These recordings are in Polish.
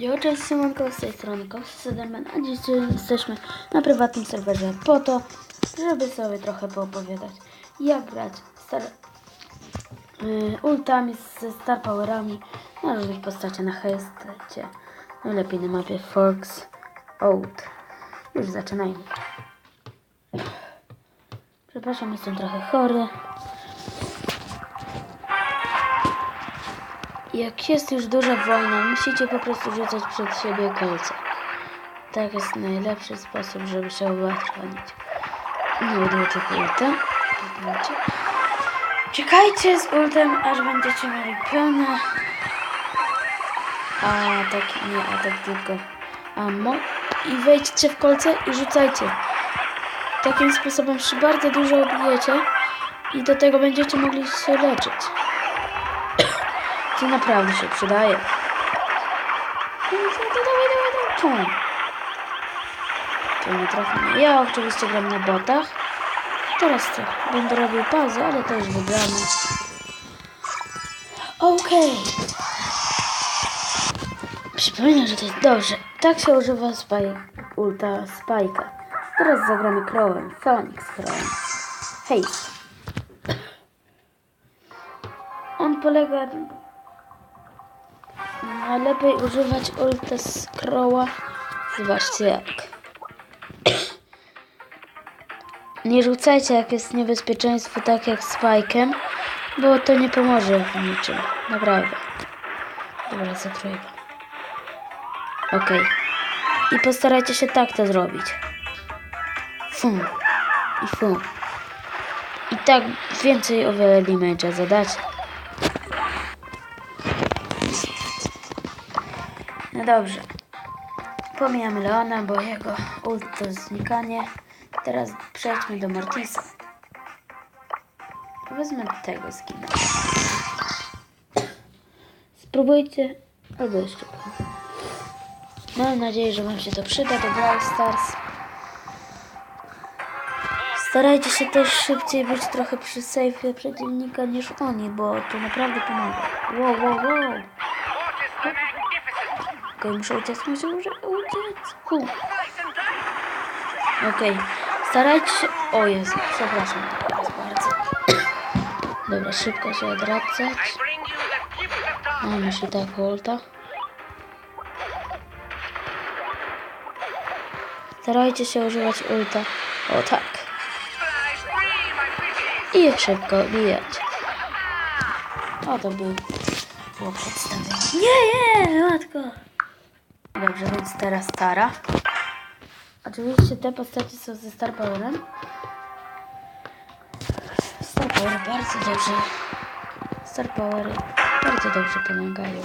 Jo, cześć, siemanko, z tej strony Sederman, a dzisiaj jesteśmy na prywatnym serwerze po to, żeby sobie trochę poopowiadać, jak grać star, y, ultami ze star powerami na różnych postaciach na hejstecie, najlepiej na mapie Forks Out. Już zaczynajmy. Przepraszam, jestem trochę chory. Jak jest już duża wojna, musicie po prostu rzucać przed siebie kolce. Tak jest najlepszy sposób, żeby się ułatwić. Nie odłączę ulta. Czekajcie z ultem, aż będziecie mieli pełne. A tak nie, a tak tylko ammo. I wejdźcie w kolce i rzucajcie. Takim sposobem się bardzo dużo obijecie i do tego będziecie mogli się leczyć. To naprawdę się przydaje. No to dawaj, dawaj, dawaj. To nie trafi. Ja oczywiście gram na botach. Teraz co? Będę robił pauzę, ale to już wygramy. Okej. Przypominam, że to jest dobrze. Tak się używa spaj... ulta spajka. Teraz zagramy Crowem. Phoenix Crowem. Hej. On polega Najlepiej używać ulta scrolla. Zobaczcie jak. Nie rzucajcie jak jest niebezpieczeństwo tak jak z Spike'em, bo to nie pomoże w niczym. Naprawdę. Dobra, zakroję go. Okej. I postarajcie się tak to zrobić. Fum. I fum. I tak więcej o wiele damage'a zadacie. No dobrze. Pomijamy Leona, bo jego ult to znikanie. Teraz przejdźmy do Mortisa. Wezmę tego skina. Spróbujcie, albo jeszcze. Mam nadzieję, że Wam się to przyda do Brawl Stars. Starajcie się też szybciej być trochę przy sejfie przeciwnika niż oni, bo to naprawdę pomaga. Wow, wow, wow. Okej, muszę uciec, muszę uciec. Hu. Okej, starajcie się... O Jezu, przepraszam bardzo. Dobra, szybko się odradzać. Mamy się tak ulta. Starajcie się używać ulta. O tak. I je szybko bijać. O, to był... Było przedstawienie. Nie, nie, matko. Dobrze, więc teraz Tara. Oczywiście te postacie są ze Star Powerem. Star Power bardzo dobrze. Star Powery bardzo dobrze pomagają.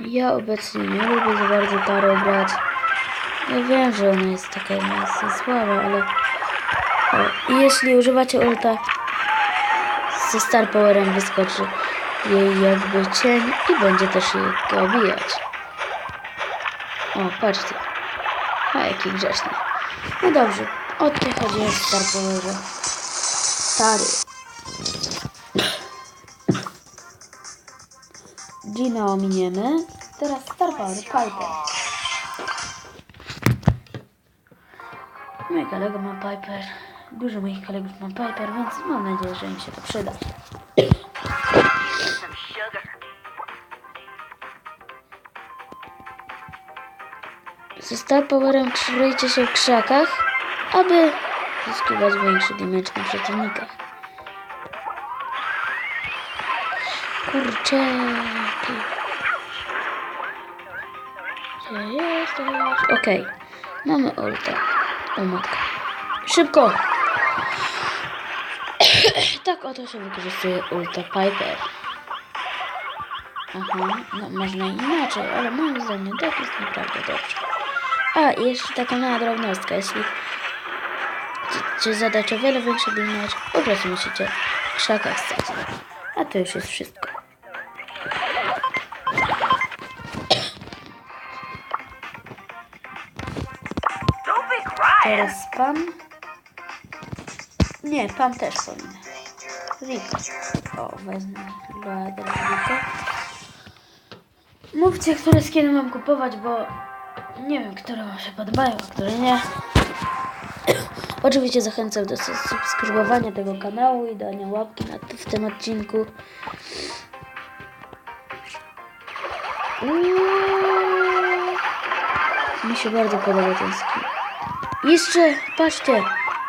Ja obecnie nie lubię za bardzo Tarę grać. Ja wiem, że ona jest taka mocno słaba, ale... O, jeśli używacie ulta ze Star Powerem wyskoczy jej jakby cień i będzie też jej go obijać. O, patrzcie. A jaki grzeczny. No dobrze, o to chodzi o Star. Stary. Gina ominiemy. Teraz Star Power, Piper. Mój kolega ma Piper. Dużo moich kolegów ma Piper, więc mam nadzieję, że im się to przyda. Ze Star Powerem się w krzakach, aby zyskiwać większy damage na przeciwnikach. Kurczaki. Gdzie jesteś? Okej. Mamy ulta. O matko. Szybko! tak oto się wykorzystuje ulta Piper. Aha, no można inaczej, ale moim zdaniem tak jest naprawdę dobrze. A, i jeszcze taka mała drobnostka, jeśli zadać o wiele większy damage, po prostu musicie w. A to już jest wszystko. Teraz Pam. Nie, Pam też powinna. Rico. O, wezmę dla Drewnika. Mówcie, które skiny mam kupować, bo nie wiem, które wam się podobają, a które nie. Oczywiście zachęcam do subskrybowania tego kanału i dania łapki na, w tym odcinku. Uuu. Mi się bardzo podoba ten skin. Jeszcze, patrzcie,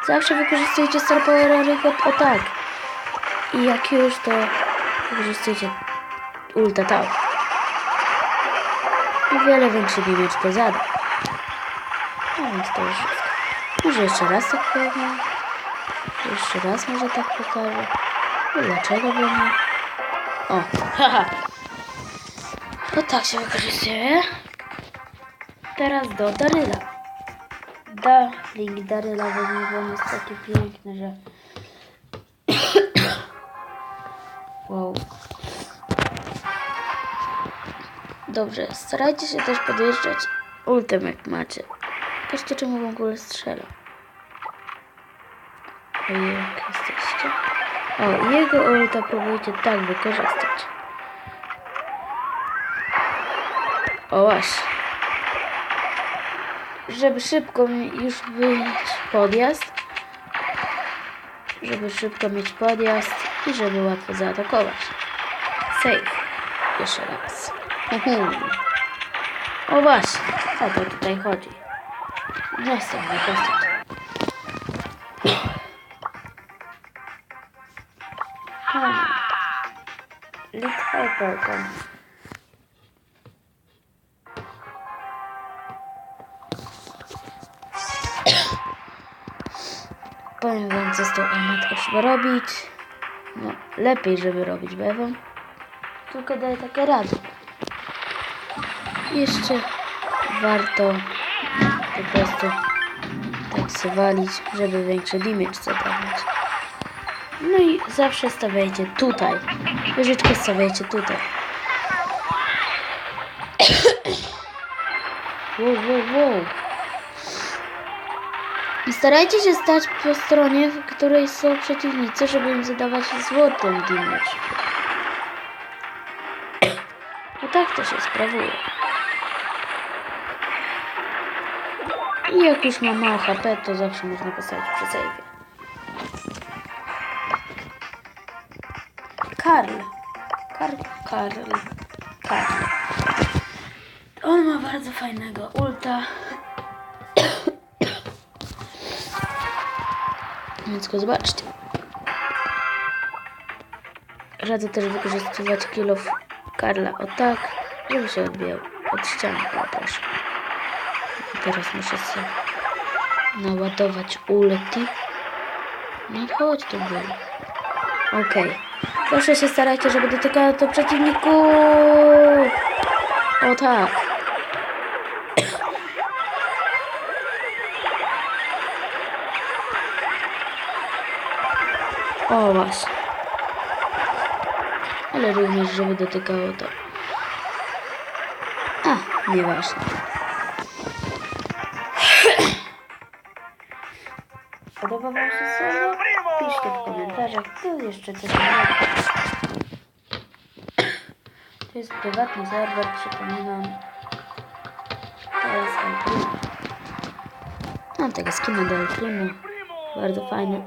zawsze wykorzystujecie Star Power Record o tak. I jak już, to wykorzystujecie ulta tak. O wiele większy damage to zada. No więc to już wszystko. Może jeszcze raz tak powiem. Jeszcze raz może tak pokażę. No dlaczego by nie? O, haha. No tak się wykorzystuje. Teraz do Daryla. Da, link Daryla, bo on jest taki piękny, że... wow. Dobrze, starajcie się też podjeżdżać ultem jak macie. Patrzcie czemu w ogóle strzela. Ojej, jak jesteście. O, jego ulta próbujcie tak wykorzystać. O właśnie. Żeby szybko już mieć podjazd. Żeby szybko mieć podjazd i żeby łatwo zaatakować. Save. Jeszcze raz. Uhu. O właśnie, o to tutaj chodzi. Następny postać. Hmm. Lit Hypercon. Powiem wam, co z tą amatką trzeba robić. No, lepiej, żeby robić bewą. Tylko daję takie rady. Jeszcze warto po prostu tak walić, żeby większy damage zadawać. No i zawsze stawiajcie tutaj. Wieżyczkę stawiajcie tutaj. Wow, wow, wow. I starajcie się stać po stronie, w której są przeciwnicy, żeby im zadawać złotym damage. No tak to się sprawuje. I jak już ma mało HP, to zawsze można postawić przy save. Karl. Karl. Karl. Karl. On ma bardzo fajnego ulta. Więc go zobaczcie. Radzę też wykorzystywać kilof Karla o tak, żeby się odbijał od ściany. Proszę. Teraz muszę sobie naładować ulti. No chodź tu był. Okej. Proszę się starajcie, żeby dotykało to przeciwniku. O tak. O właśnie. Ale również, żeby dotykało to. A, nieważne. Podoba Wam się słowo? Piszcie w komentarzach, tu jeszcze coś. To jest prywatny serwer, przypominam. To jest El Primo. Mam tego skina do El Primo. Bardzo fajny.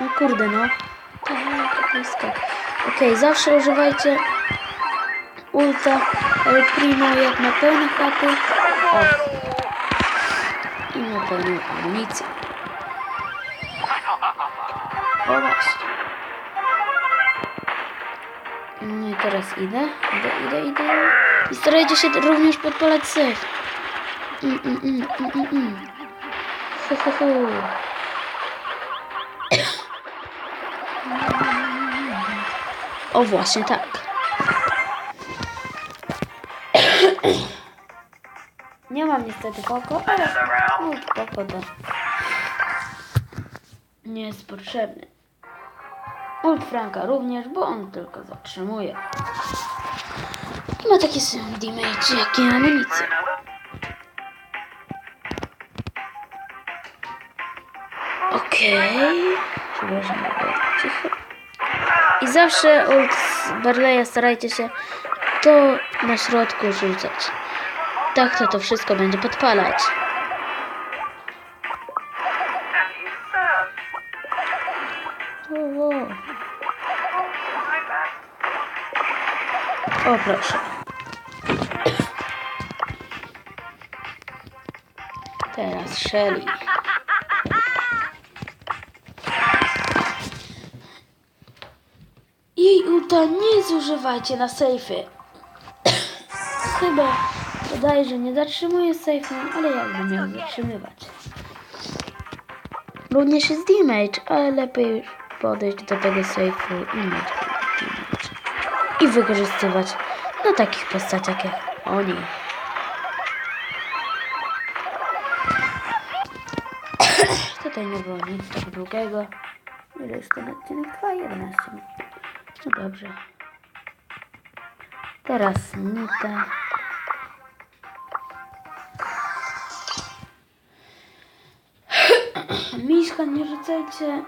O kurde no. Tak, blisko. Okej, zawsze używajcie ulta El Primo jak ma pełne. O. I ma pełną amunicję. O właśnie. No i teraz idę, idę, idę, idę. I starajcie się również podpalać syf. Mm, mm, mm, mm, mm, mm. Hu, hu, Właśnie tak. Nie mam niestety poko, ale no, poko nie jest potrzebny. Ult Franka również, bo on tylko zatrzymuje. I ma takie same damage, jak i amunicje. Okej. Okay. Przepraszam, cicho. I zawsze od Barleya starajcie się to na środku rzucać. Tak to to wszystko będzie podpalać. O, o. o proszę. Teraz Shelly. Ulta nie zużywajcie na sejfy. Chyba wydaje, że nie zatrzymuje sejfem, ale jakby miał zatrzymywać. Również jest damage, ale lepiej podejść do tego sejfu i mieć damage. I wykorzystywać na takich postaciach jak oni. Tutaj nie było nic tak długiego. Ile jest ten odcinek? Trwa 11 minut. No dobrze. Teraz Nita. Miszka nie rzucajcie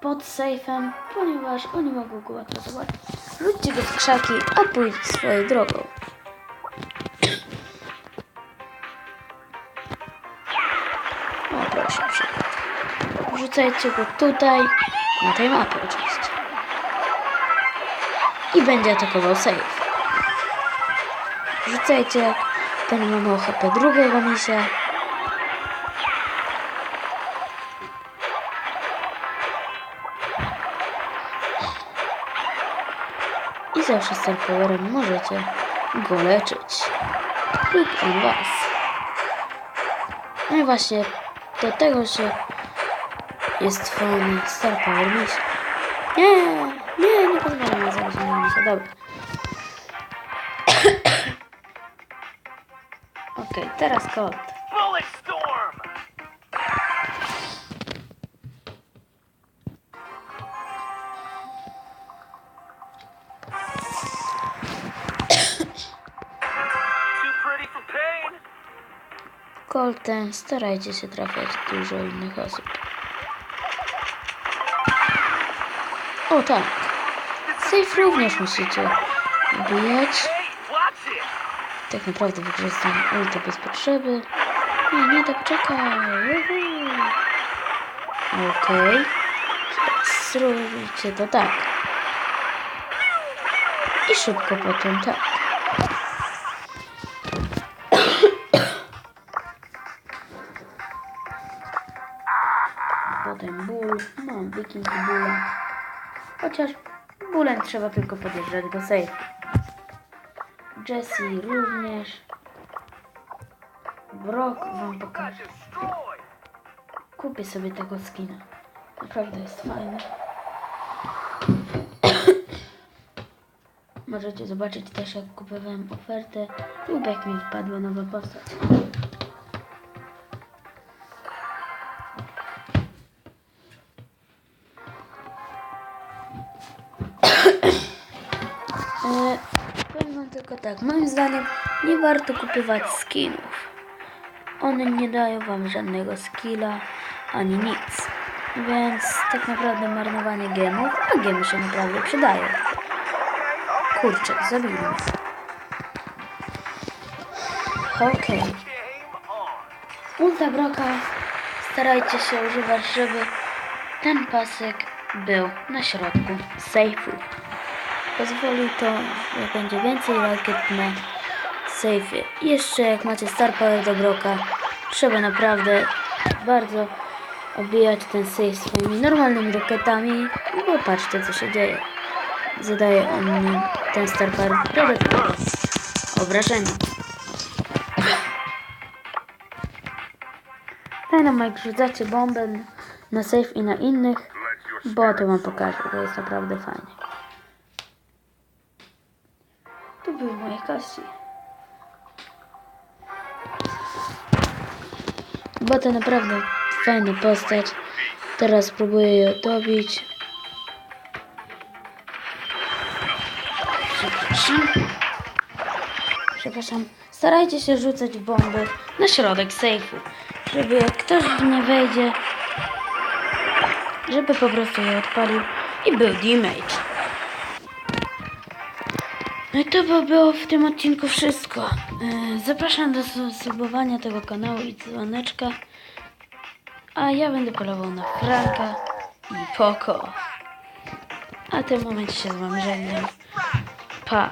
pod sejfem, ponieważ oni mogą go łatwo. Rzućcie go w krzaki, a pójdź swoją drogą. O proszę, przykład. Rzucajcie go tutaj, na tej mapie oczywiście. I będzie atakował safe. Rzucajcie, ten ma mało drugiego misia. I zawsze Star Powerem możecie go leczyć. Lub on was. No i właśnie do tego się jest fajny Star Power Misia. Nie, nie, nie pozwalam na zagrożenie misia. Dobra. Okej, teraz pretty for pain. Colten, starajcie się trafiać dużo innych osób. O tak. Safe również musicie it! Tak naprawdę wykorzystam ulta bez potrzeby. Nie, nie, to poczekaj. Juhu. Okej. Zróbcie to tak. I szybko potem tak. Potem ból. Mam wiking bólem. Chociaż bólem trzeba tylko podjeżdżać do safe. Jessie również. Brock wam pokaże. Kupię sobie tego skina. Naprawdę jest fajny. Możecie zobaczyć też jak kupowałem ofertę lub jak mi wpadła nowa postać. Tak, moim zdaniem nie warto kupować skinów. One nie dają wam żadnego skilla ani nic. Więc tak naprawdę marnowanie gemów, a gemy się naprawdę przydają. Kurczę, zabili mnie. Okej. On! Ulta Broka starajcie się używać, żeby ten pasek był na środku sejfu. Pozwoli to, że będzie więcej rakiet na sejfie. Jeszcze jak macie Star Power do Broka, trzeba naprawdę bardzo obijać ten sejf swoimi normalnymi rakietami, bo patrzcie co się dzieje. Zadaje on ten Star Power dodatkowe obrażenia. Dynamite rzucacie bombę na safe i na innych, bo to wam pokażę, to jest naprawdę fajnie. Kości. Bo to naprawdę fajna postać. Teraz próbuję ją dobić. Przepraszam. Przepraszam. Starajcie się rzucać bomby na środek sejfu, żeby jak ktoś nie wejdzie, żeby po prostu je odpalił i był damage. No i to by było w tym odcinku wszystko. E, Zapraszam do subskrybowania tego kanału i dzwoneczka. A ja będę polował na Franka i Poko. A w tym momencie się z wami żegnam. Pa!